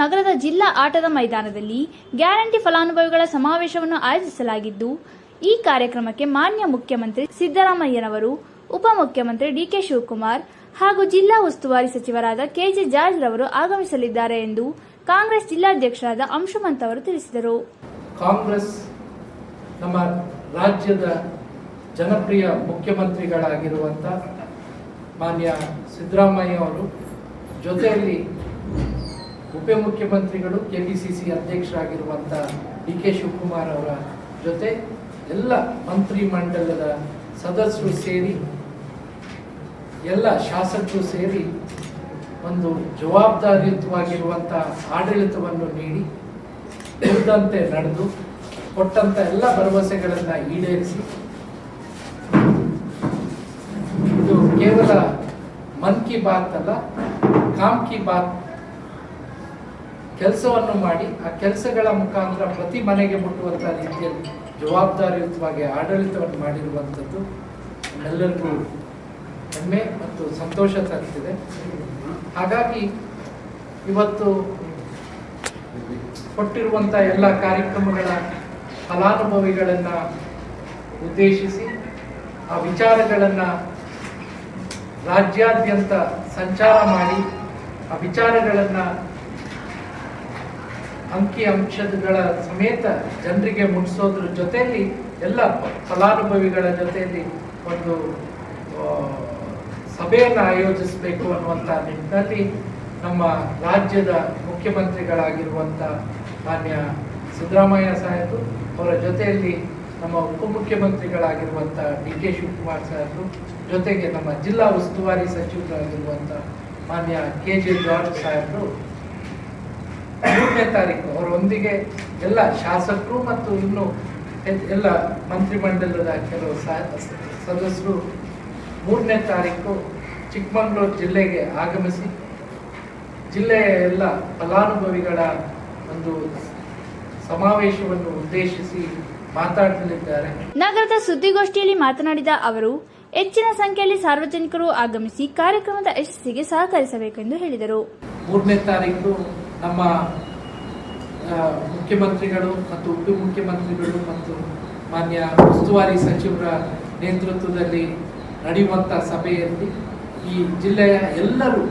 ನಗರದ ಜಿಲ್ಲಾ ಆಟದ ಮೈದಾನದಲ್ಲಿ ಗ್ಯಾರಂಟಿ ಫಲಾನುಭವಿಗಳ ಸಮಾವೇಶವನ್ನು ಆಯೋಜಿಸಲಾಗಿದ್ದು, ಈ ಕಾರ್ಯಕ್ರಮಕ್ಕೆ ಮಾನ್ಯ ಮುಖ್ಯಮಂತ್ರಿ ಸಿದ್ದರಾಮಯ್ಯನವರು ಉಪಮುಖ್ಯಮಂತ್ರಿ ಡಿಕೆ ಶಿವಕುಮಾರ್ ಹಾಗೂ ಜಿಲ್ಲಾ ಉಸ್ತುವಾರಿ ಸಚಿವರಾದ ಕೆಜೆ ಜಾರ್ಜ್ ರವರು ಆಗಮಿಸಲಿದ್ದಾರೆ ಎಂದು ಕಾಂಗ್ರೆಸ್ ಜಿಲ್ಲಾಧ್ಯಕ್ಷರಾದ ಅಂಶುಮಂತ್ ಅವರು ತಿಳಿಸಿದರು. ಕಾಂಗ್ರೆಸ್ ನಮ್ಮ ರಾಜ್ಯದ ಜನಪ್ರಿಯ ಮುಖ್ಯಮಂತ್ರಿಗಳಾಗಿರುವಂತ ಮಾನ್ಯ ಸಿದ್ದರಾಮಯ್ಯ ಅವರು ಜೊತೆಯಲ್ಲಿ ಉಪಮುಖ್ಯಮಂತ್ರಿಗಳು ಕೆ ಪಿ ಸಿ ಸಿ ಅಧ್ಯಕ್ಷರಾಗಿರುವಂಥ ಡಿ ಕೆ ಶಿವಕುಮಾರ್ ಅವರ ಜೊತೆ ಎಲ್ಲ ಮಂತ್ರಿ ಮಂಡಲದ ಸದಸ್ಯರು ಸೇರಿ, ಎಲ್ಲ ಶಾಸಕರು ಸೇರಿ ಒಂದು ಜವಾಬ್ದಾರಿಯುತವಾಗಿರುವಂಥ ಆಡಳಿತವನ್ನು ನೀಡಿ ಇದ್ದಂತೆ ನಡೆದು ಕೊಟ್ಟಂಥ ಎಲ್ಲ ಭರವಸೆಗಳನ್ನು ಈಡೇರಿಸಿ, ಇದು ಕೇವಲ ಮನ್ ಕಿ ಬಾತ್ ಅಲ್ಲ, ಕಾಮ್ ಕಿ ಬಾತ್ ಕೆಲಸವನ್ನು ಮಾಡಿ ಆ ಕೆಲಸಗಳ ಮುಖಾಂತರ ಪ್ರತಿ ಮನೆಗೆ ಮುಟ್ಟುವಂಥ ರೀತಿಯಲ್ಲಿ ಜವಾಬ್ದಾರಿಯುತವಾಗಿ ಆಡಳಿತವನ್ನು ಮಾಡಿರುವಂಥದ್ದು ಎಲ್ಲರಿಗೂ ಹೆಮ್ಮೆ ಮತ್ತು ಸಂತೋಷ ತರುತ್ತಿದೆ. ಹಾಗಾಗಿ ಇವತ್ತು ಕೊಟ್ಟಿರುವಂಥ ಎಲ್ಲ ಕಾರ್ಯಕ್ರಮಗಳ ಫಲಾನುಭವಿಗಳನ್ನು ಉದ್ದೇಶಿಸಿ ಆ ವಿಚಾರಗಳನ್ನು ರಾಜ್ಯಾದ್ಯಂತ ಸಂಚಾರ ಮಾಡಿ ಆ ವಿಚಾರಗಳನ್ನು ಅಂಕಿ ಅಂಶಗಳ ಸಮೇತ ಜನರಿಗೆ ಮುಟ್ಟಿಸೋದ್ರ ಜೊತೆಯಲ್ಲಿ ಎಲ್ಲ ಫಲಾನುಭವಿಗಳ ಜೊತೆಯಲ್ಲಿ ಒಂದು ಸಭೆಯನ್ನು ಆಯೋಜಿಸಬೇಕು ಅನ್ನುವಂಥ ನಿಟ್ಟಿನಲ್ಲಿ ನಮ್ಮ ರಾಜ್ಯದ ಮುಖ್ಯಮಂತ್ರಿಗಳಾಗಿರುವಂಥ ಮಾನ್ಯ ಸಿದ್ದರಾಮಯ್ಯ ಸಾಹೇಬರು ಅವರ ಜೊತೆಯಲ್ಲಿ ನಮ್ಮ ಉಪಮುಖ್ಯಮಂತ್ರಿಗಳಾಗಿರುವಂಥ ಡಿ ಕೆ ಶಿವಕುಮಾರ್ ಸಾಹೇಬರು ಜೊತೆಗೆ ನಮ್ಮ ಜಿಲ್ಲಾ ಉಸ್ತುವಾರಿ ಸಚಿವರಾಗಿರುವಂಥ ಮಾನ್ಯ ಕೆ ಜೆ ಜಾರ್ಜ್ ಸಾಹೇಬರು ಮೂರನೇ ತಾರೀಕು ಅವರೊಂದಿಗೆ ಎಲ್ಲ ಶಾಸಕರು ಮತ್ತು ಇನ್ನು ಎಲ್ಲ ಮಂತ್ರಿಮಂಡಲದ ಕೆಲವು ಸದಸ್ಯರು ಮೂರನೇ ತಾರೀಕು ಚಿಕ್ಕಮಗಳೂರು ಜಿಲ್ಲೆಗೆ ಆಗಮಿಸಿ ಜಿಲ್ಲೆಯ ಎಲ್ಲ ಫಲಾನುಭವಿಗಳ ಒಂದು ಸಮಾವೇಶವನ್ನು ಉದ್ದೇಶಿಸಿ ಮಾತಾಡಲಿದ್ದಾರೆ. ನಗರದ ಸುದ್ದಿಗೋಷ್ಠಿಯಲ್ಲಿ ಮಾತನಾಡಿದ ಅವರು ಹೆಚ್ಚಿನ ಸಂಖ್ಯೆಯಲ್ಲಿ ಸಾರ್ವಜನಿಕರು ಆಗಮಿಸಿ ಕಾರ್ಯಕ್ರಮದ ಯಶಸ್ಸಿಗೆ ಸಹಕರಿಸಬೇಕೆಂದು ಹೇಳಿದರು. ಮೂರನೇ ತಾರೀಕು ನಮ್ಮ ಮುಖ್ಯಮಂತ್ರಿಗಳು ಮತ್ತು ಉಪಮುಖ್ಯಮಂತ್ರಿಗಳು ಮತ್ತು ಮಾನ್ಯ ಉಸ್ತುವಾರಿ ಸಚಿವರ ನೇತೃತ್ವದಲ್ಲಿ ನಡೆಯುವಂಥ ಸಭೆಯಲ್ಲಿ ಈ ಜಿಲ್ಲೆಯ ಎಲ್ಲರೂ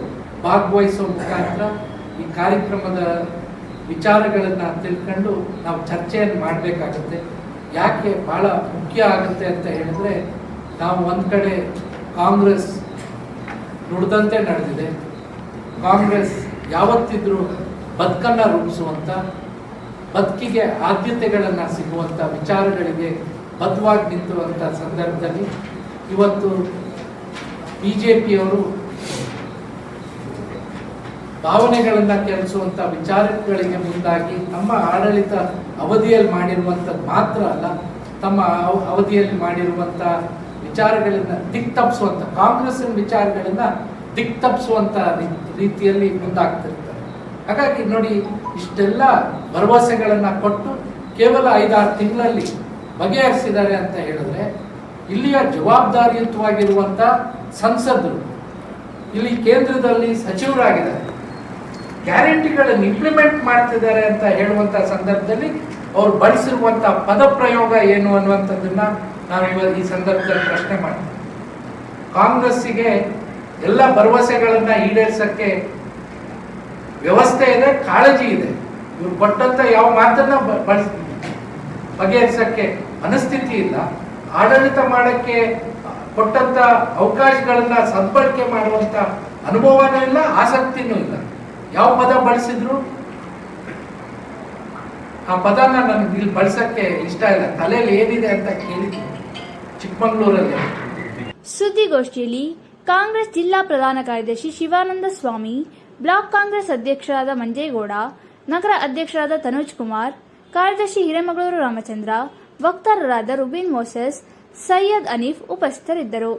ಭಾಗವಹಿಸುವ ಮುಖಾಂತರ ಈ ಕಾರ್ಯಕ್ರಮದ ವಿಚಾರಗಳನ್ನು ತಿಳ್ಕೊಂಡು ನಾವು ಚರ್ಚೆಯನ್ನು ಮಾಡಬೇಕಾಗುತ್ತೆ. ಯಾಕೆ ಭಾಳ ಮುಖ್ಯ ಆಗುತ್ತೆ ಅಂತ ಹೇಳಿದ್ರೆ, ನಾವು ಒಂದು ಕಡೆ ಕಾಂಗ್ರೆಸ್ ನುಡಿದಂತೆ ನಡೆದಿದೆ. ಕಾಂಗ್ರೆಸ್ ಯಾವತ್ತಿದ್ರೂ ಬದುಕನ್ನು ರೂಪಿಸುವಂಥ ಬದುಕಿಗೆ ಆದ್ಯತೆಗಳನ್ನು ಸಿಗುವಂಥ ವಿಚಾರಗಳಿಗೆ ಬದ್ಧವಾಗಿ ನಿಂತಿರುವಂಥ ಸಂದರ್ಭದಲ್ಲಿ ಇವತ್ತು ಬಿ ಜೆ ಪಿಯವರು ಭಾವನೆಗಳನ್ನು ಕೆಲಸುವಂಥ ವಿಚಾರಗಳಿಗೆ ಮುಂದಾಗಿ ನಮ್ಮ ಆಡಳಿತ ಅವಧಿಯಲ್ಲಿ ಮಾಡಿರುವಂಥದ್ದು ಮಾತ್ರ ಅಲ್ಲ, ತಮ್ಮ ಅವ- ಅವಧಿಯಲ್ಲಿ ಮಾಡಿರುವಂಥ ವಿಚಾರಗಳಿಂದ ದಿಕ್ ತಪ್ಪಿಸುವಂಥ ಕಾಂಗ್ರೆಸ್ಸಿನ ವಿಚಾರಗಳನ್ನು ದಿಕ್ ತಪ್ಪಿಸುವಂಥ ರೀತಿಯಲ್ಲಿ ಮುಂದಾಗ್ತಿರ್ತಾರೆ ಹಾಗಾಗಿ ನೋಡಿ, ಇಷ್ಟೆಲ್ಲ ಭರವಸೆಗಳನ್ನು ಕೊಟ್ಟು ಕೇವಲ ಐದಾರು ತಿಂಗಳಲ್ಲಿ ಬಗೆಹರಿಸಿದ್ದಾರೆ ಅಂತ ಹೇಳಿದ್ರೆ, ಇಲ್ಲಿಯ ಜವಾಬ್ದಾರಿಯುತವಾಗಿರುವಂಥ ಸಂಸದರು ಇಲ್ಲಿ ಕೇಂದ್ರದಲ್ಲಿ ಸಚಿವರಾಗಿದ್ದಾರೆ. ಗ್ಯಾರಂಟಿಗಳನ್ನು ಇಂಪ್ಲಿಮೆಂಟ್ ಮಾಡ್ತಿದ್ದಾರೆ ಅಂತ ಹೇಳುವಂತ ಸಂದರ್ಭದಲ್ಲಿ ಅವರು ಬಳಸಿರುವಂಥ ಪದ ಪ್ರಯೋಗ ಏನು ಅನ್ನುವಂಥದ್ದನ್ನ ನಾವು ಇವಾಗ ಈ ಸಂದರ್ಭದಲ್ಲಿ ಪ್ರಶ್ನೆ ಮಾಡ್ತೀವಿ. ಕಾಂಗ್ರೆಸ್ಸಿಗೆ ಎಲ್ಲ ಭರವಸೆಗಳನ್ನು ಈಡೇರಿಸಕ್ಕೆ ವ್ಯವಸ್ಥೆ ಇದೆ, ಕಾಳಜಿ ಇದೆ. ಇವ್ರು ಕೊಟ್ಟಂತ ಯಾವ ಮಾತನ್ನ ಬಳಸ್ತೀವಿ ಬಳಸ್, ಬಗೆಹರಿಸಕ್ಕೆ ಮನಸ್ಥಿತಿ ಇಲ್ಲ. ಆಡಳಿತ ಮಾಡಕ್ಕೆ ಕೊಟ್ಟಂತ ಅವಕಾಶಗಳನ್ನ ಸದ್ಬಳಕೆ ಮಾಡುವಂತ ಅನುಭವನೂ ಇಲ್ಲ, ಆಸಕ್ತಿನೂ ಇಲ್ಲ. ಯಾವ ಪದ ಬಳಸಿದ್ರು? ಆ ಪದನ ನನಗೆ ಇಲ್ಲಿ ಬಳಸಕ್ಕೆ ಇಷ್ಟ ಇಲ್ಲ. ತಲೆಯಲ್ಲಿ ಏನಿದೆ ಅಂತ ಕೇಳಿದ್ವಿ ಚಿಕ್ಕಮಂಗ್ಳೂರಲ್ಲಿ. ಸುದ್ದಿಗೋಷ್ಠಿಯಲ್ಲಿ ಕಾಂಗ್ರೆಸ್ ಜಿಲ್ಲಾ ಪ್ರಧಾನ ಕಾರ್ಯದರ್ಶಿ ಶಿವಾನಂದ ಸ್ವಾಮಿ ಬ್ಲಾಕ್ ಕಾಂಗ್ರೆಸ್ ಅಧ್ಯಕ್ಷರಾದ ಮಂಜೇಗೌಡ, ನಗರ ಅಧ್ಯಕ್ಷರಾದ ತನುಜ್ ಕುಮಾರ್, ಕಾರ್ಯದರ್ಶಿ ಹಿರೇಮಗಳೂರು ರಾಮಚಂದ್ರ, ವಕ್ತಾರರಾದ ರುಬಿನ್ ಮೋಸೆಸ್, ಸೈಯದ್ ಅನೀಫ್ ಉಪಸ್ಥಿತರಿದ್ದರು.